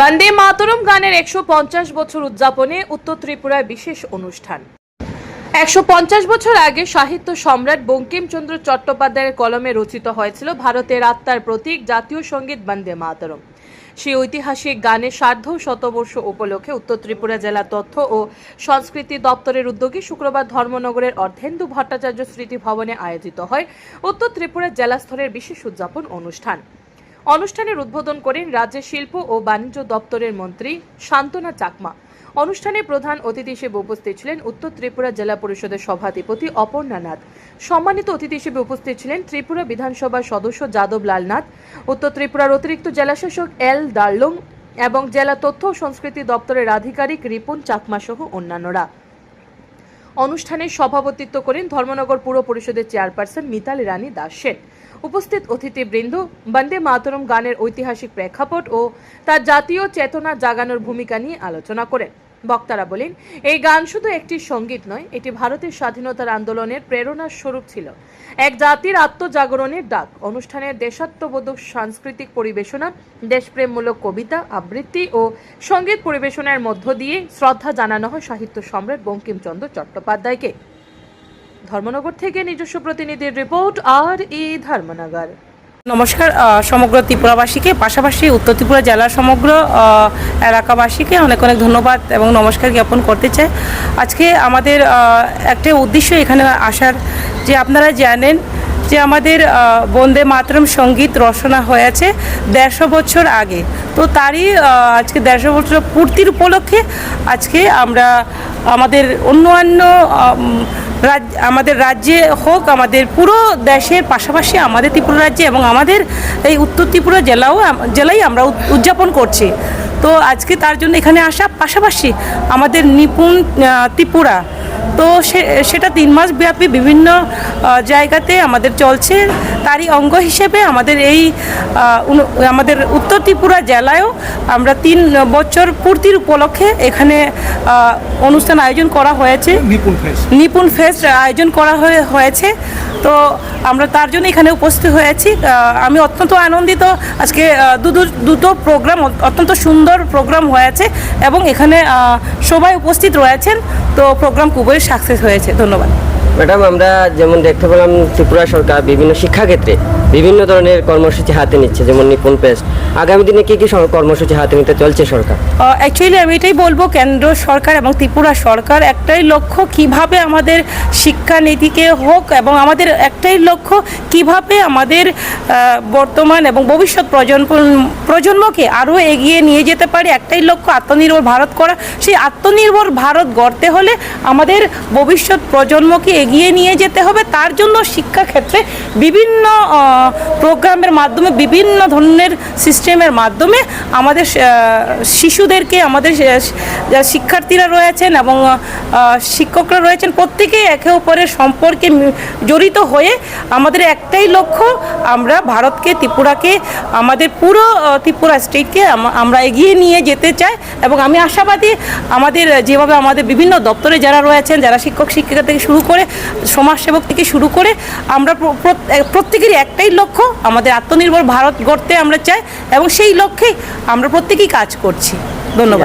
বন্দে মাতরম গানের একশো পঞ্চাশ বছর উদযাপনে উত্তর ত্রিপুরায় বিশেষ অনুষ্ঠান। একশো পঞ্চাশ বছর আগে সাহিত্য সম্রাট বঙ্কিমচন্দ্র চট্টোপাধ্যায়ের কলমে রচিত হয়েছিল ভারতের আত্মার প্রতীক জাতীয় সংগীত বন্দে মাতরম। সেই ঐতিহাসিক গানের সার্ধ শতবর্ষ উপলক্ষে উত্তর ত্রিপুরা জেলা তথ্য ও সংস্কৃতি দপ্তরের উদ্যোগে শুক্রবার ধর্মনগরের অর্ধেন্দু ভট্টাচার্য স্মৃতি ভবনে আয়োজিত হয় উত্তর ত্রিপুরা জেলা স্তরের বিশেষ উদযাপন অনুষ্ঠান। অনুষ্ঠানের উদ্বোধন করেন রাজ্যের শিল্প ও বাণিজ্য দপ্তরের মন্ত্রী শান্তনা চাকমা। অনুষ্ঠানে প্রধান অতিথি হিসেবে উপস্থিত ছিলেন উত্তর ত্রিপুরা জেলা পরিষদের সভাধিপতি অপর্ণা নাথ। সম্মানিত অতিথি হিসেবে উপস্থিত ছিলেন ত্রিপুরা বিধানসভার সদস্য যাদব লাল নাথ, উত্তর ত্রিপুরার অতিরিক্ত জেলাশাসক এল দার্লুং এবং জেলা তথ্য ও সংস্কৃতি দপ্তরের আধিকারিক রিপন চাকমা সহ অন্যান্যরা। অনুষ্ঠানে সভাপতিত্ব করেন ধর্মনগর পুর পরিষদের চেয়ারপারসন মিতালি রানী দাস সেন। উপস্থিত অতিথিবৃন্দ, বন্দে মাতরম গানের ঐতিহাসিক প্রেক্ষাপট ও তার জাতীয় চেতনা জাগানোর ভূমিকা নিয়ে আলোচনা করেন। বক্তারা বলেন, এই গান শুধু একটি সংগীত নয়, এটি ভারতের স্বাধীনতার আন্দোলনের প্রেরণার স্বরূপ ছিল। এক জাতির আত্মজাগরণের ডাক অনুষ্ঠানের দেশাত্মবোধক সাংস্কৃতিক পরিবেশনা, দেশপ্রেমমূলক কবিতা, আবৃত্তি ও সংগীত পরিবেশনার মধ্য দিয়ে শ্রদ্ধা জানানো হয় সাহিত্য সম্রাট বঙ্কিমচন্দ্র চট্টোপাধ্যায়কে। ধর্মনগর থেকে নিজস্ব প্রতিনিধির রিপোর্ট, আর ই ধর্মনগর। নমস্কার সমগ্র ত্রিপুরাবাসীকে, পাশাপাশি উত্তর ত্রিপুরা জেলার সমগ্র এলাকাবাসীকে অনেক অনেক ধন্যবাদ এবং নমস্কার জ্ঞাপন করতে চাই। আজকে আমাদের একটা উদ্দেশ্য এখানে আসার, যে আপনারা জানেন যে আমাদের বন্দে মাতরম সংগীত রচনা হয়েছে দেড়শো বছর আগে। তো তারই আজকে দেড়শো বছর পূর্তির উপলক্ষে আজকে আমরা আমাদের অন্যান্য রাজ, আমাদের রাজ্যে হোক, আমাদের পুরো দেশের পাশাপাশি আমাদের ত্রিপুরা রাজ্যে এবং আমাদের এই উত্তর ত্রিপুরা জেলাও জেলাই আমরা উদ- উদযাপন করছি। তো আজকে তার জন্য এখানে আসা পাশাপাশি আমাদের নিপুণ ত্রিপুরা তো সে- সেটা তিন মাস ব্যাপী বিভিন্ন জায়গাতে আমাদের চলছে। তারই অঙ্গ হিসেবে আমাদের এই আমাদের উত্তর ত্রিপুরা জেলায়ও আমরা তিন বছর পূর্তির উপলক্ষে এখানে অনুষ্ঠান আয়োজন করা হয়েছে। নিপুণ ফেস নিপুণ ফেস্ট আয়োজন করা হয়ে হয়েছে। তো আমরা তার জন্য এখানে উপস্থিত হয়েছি আমি অত্যন্ত আনন্দিত। আজকে দুটো দুটো প্রোগ্রাম অত্যন্ত সুন্দর প্রোগ্রাম হয়েছে এবং এখানে সবাই উপস্থিত রয়েছেন। তো প্রোগ্রাম খুবই সাকসেস হয়েছে। ধন্যবাদ। ম্যাডাম, আমরা যেমন দেখতে পেলাম ত্রিপুরা সরকার বিভিন্ন শিক্ষাক্ষেত্রে বিভিন্ন ধরনের কর্মসূচি হাতে নিচ্ছে, যেমন নিপুণ পেস্ট আগামী দিনে কি কি কর্মসূচি হাতে নিতে চলছে সরকার? অ্যাকচুয়ালি আমি এটাই বলব, কেন্দ্র সরকার এবং ত্রিপুরা সরকার একটাই লক্ষ্য কীভাবে আমাদের শিক্ষানীতিকে হোক এবং আমাদের একটাই লক্ষ্য কীভাবে আমাদের বর্তমান এবং ভবিষ্যৎ প্রজন্ম প্রজন্মকে আরও এগিয়ে নিয়ে যেতে পারি, একটাই লক্ষ্য আত্মনির্ভর ভারত করা। সেই আত্মনির্ভর ভারত গড়তে হলে আমাদের ভবিষ্যৎ প্রজন্মকে এগিয়ে নিয়ে যেতে হবে। তার জন্য শিক্ষাক্ষেত্রে বিভিন্ন প্রোগ্রামের মাধ্যমে বিভিন্ন ধরনের সিস্টেমের মাধ্যমে আমাদের শিশুদেরকে আমাদের শিক্ষার্থীরা রয়েছেন এবং শিক্ষকরা রয়েছেন প্রত্যেকেই একে অপরের সম্পর্কে জড়িত হয়ে আমাদের একটাই লক্ষ্য, আমরা ভারতকে, ত্রিপুরাকে, আমাদের পুরো ত্রিপুরা স্টেটকে আমরা এগিয়ে নিয়ে যেতে চাই এবং আমি আশাবাদী আমাদের যেভাবে আমাদের বিভিন্ন দপ্তরে যারা রয়েছেন, যারা শিক্ষক, শিক্ষিকা থেকে শুরু করে, সমাজসেবক থেকে শুরু করে, আমরা প্র- প্র- প্রত্যেকেরই একটাই লক্ষ্য, আমাদের আত্মনির্ভর ভারত গড়তে আমরা চাই এবং সেই লক্ষ্যেই আমরা প্রত্যেকেই কাজ করছি। ধন্যবাদ।